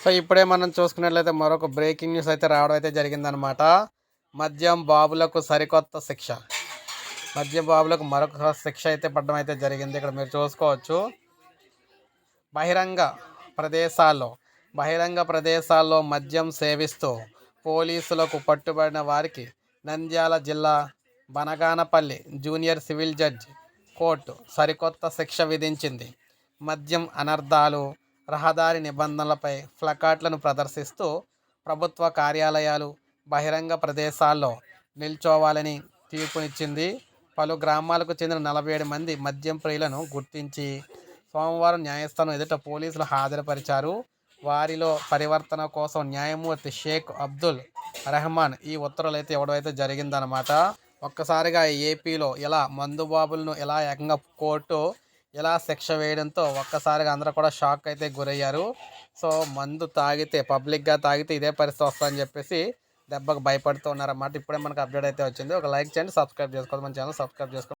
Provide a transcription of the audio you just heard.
So ఇప్పుడే మనం చూసుకున్నట్లయితే మరొక బ్రేకింగ్ న్యూస్ అయితే రావడం అయితే జరిగిందనమాట మద్యం బాబులకు సరికొత్త శిక్ష. మద్యం బాబులకు మరొక శిక్ష అయితే పడడం అయితే జరిగింది. ఇక్కడ మీరు చూసుకోవచ్చు. బహిరంగ ప్రదేశాల్లో బహిరంగ ప్రదేశాల్లో మద్యం సేవిస్తూ పోలీసులకు పట్టుబడిన వారికి నంద్యాల జిల్లా Banaganapalli junior civil judge court సరికొత్త శిక్ష విధించింది. మద్యం అనర్థాలు రహదారి నిబంధనలపై ఫ్లకార్డులను ప్రదర్శిస్తూ ప్రభుత్వ కార్యాలయాలు బహిరంగ ప్రదేశాల్లో నిల్చోవాలని తీర్పునిచ్చింది. పలు గ్రామాలకు చెందిన నలభై ఏడు మంది మద్యం ప్రియులను గుర్తించి సోమవారం న్యాయస్థానం ఎదుట పోలీసులు హాజరుపరిచారు. వారిలో పరివర్తన కోసం న్యాయమూర్తి షేక్ అబ్దుల్ రెహమాన్ ఈ ఉత్తర్వులు అయితే ఇవ్వడమైతే జరిగిందనమాట ఒక్కసారిగా ఏపీలో ఇలా మందుబాబులను ఇలా ఏకంగా కోర్టు ఇలా శిక్ష వేయడంతో ఒక్కసారిగా అందరూ కూడా షాక్ అయితే గురయ్యారు. సో మందు తాగితే పబ్లిక్గా తాగితే ఇదే పరిస్థితి వస్తుందని చెప్పేసి దెబ్బకు భయపడుతూ ఉన్నారన్నమాట. ఇప్పుడే మనకు అప్డేట్ అయితే వచ్చింది. ఒక లైక్ చేయండి సబ్స్క్రైబ్ చేసుకోవాలి మన ఛానల్ సబ్స్క్రైబ్ చేసుకోండి